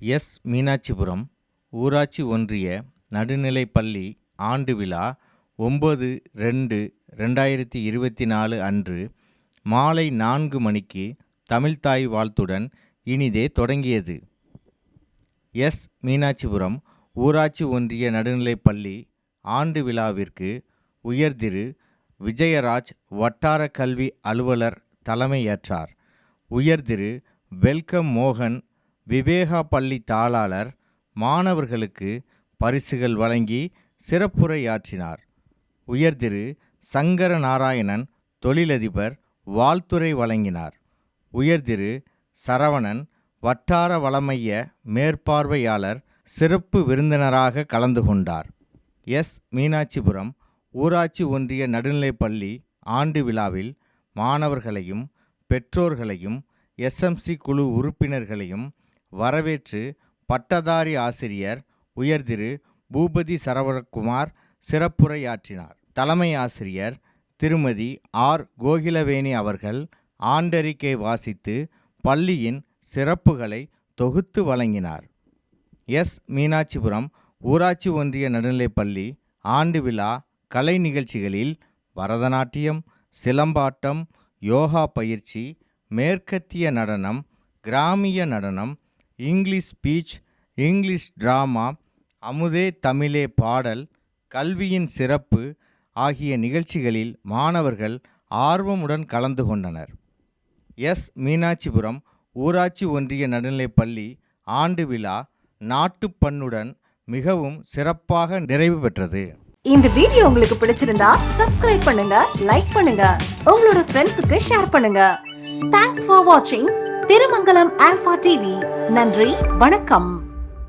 S. Meenakshipuram ஊராட்சி ஒன்றிய நடுநிலைப்பள்ளி ஆண்டு விழா ஒம்பது ரெண்டு ரெண்டாயிரத்தி இருபத்தி நாலு அன்று மாலை நான்கு மணிக்கு தமிழ்த்தாய் வாழ்த்துடன் இனிதே தொடங்கியது. எஸ். மீனாட்சிபுரம் ஊராட்சி ஒன்றிய நடுநிலைப்பள்ளி ஆண்டு விழாவிற்கு உயர்திரு விஜயராஜ் வட்டார கல்வி அலுவலர் தலைமையேற்றார். உயர்திரு வெல்கம் மோகன் விவேகா பள்ளி தாளாளர் மாணவர்களுக்கு பரிசுகள் வழங்கி சிறப்புரையாற்றினார். உயர்திரு சங்கர நாராயணன் தொழிலதிபர் வாழ்த்துரை வழங்கினார். உயர்திரு சரவணன் வட்டார வளமைய மேற்பார்வையாளர் சிறப்பு விருந்தினராக கலந்து கொண்டார். எஸ். மீனாட்சிபுரம் ஊராட்சி ஒன்றிய நடுநிலைப்பள்ளி ஆண்டு விழாவில் மாணவர்களையும் பெற்றோர்களையும் எஸ்எம்சி குழு உறுப்பினர்களையும் வரவேற்று பட்டதாரி ஆசிரியர் உயர்திரு பூபதி சரவணகுமார் சிறப்புரையாற்றினார். தலைமை ஆசிரியர் திருமதி ஆர். கோகிலவேணி அவர்கள் ஆண்டறிக்கை வாசித்து பள்ளியின் சிறப்புகளை தொகுத்து வழங்கினார். எஸ். மீனாட்சிபுரம் ஊராட்சி ஒன்றிய நடுநிலைப்பள்ளி ஆண்டு விழா கலை நிகழ்ச்சிகளில் பரதநாட்டியம் சிலம்பாட்டம் யோகா பயிற்சி மேற்கத்திய நடனம் கிராமிய நடனம் இங்கிலீஷ் ஸ்பீச் இங்கிலீஷ் டிராமா அமுதே தமிழே பாடல் கல்வியின் சிறப்பு ஆகிய நிகழ்ச்சிகளில் மாணவர்கள் ஆர்வமுடன் கலந்து கொண்டனர். எஸ். மீனாட்சிபுரம் ஊராட்சி ஒன்றிய நடுநிலைப்பள்ளி ஆண்டு விழா நாட்டுப்பண்ணுடன் மிகவும் சிறப்பாக நிறைவு பெற்றது. இந்த வீடியோ உங்களுக்கு பிடிச்சிருந்தா சப்ஸ்கிரைப் பண்ணுங்க லைக் பண்ணுங்க உங்களோட ஃப்ரெண்ட்ஸுக்கு ஷேர் பண்ணுங்க. தேங்க்ஸ் ஃபார் வாட்சிங் திருமங்கலம் ஆல்பா டிவி. நன்றி வணக்கம்.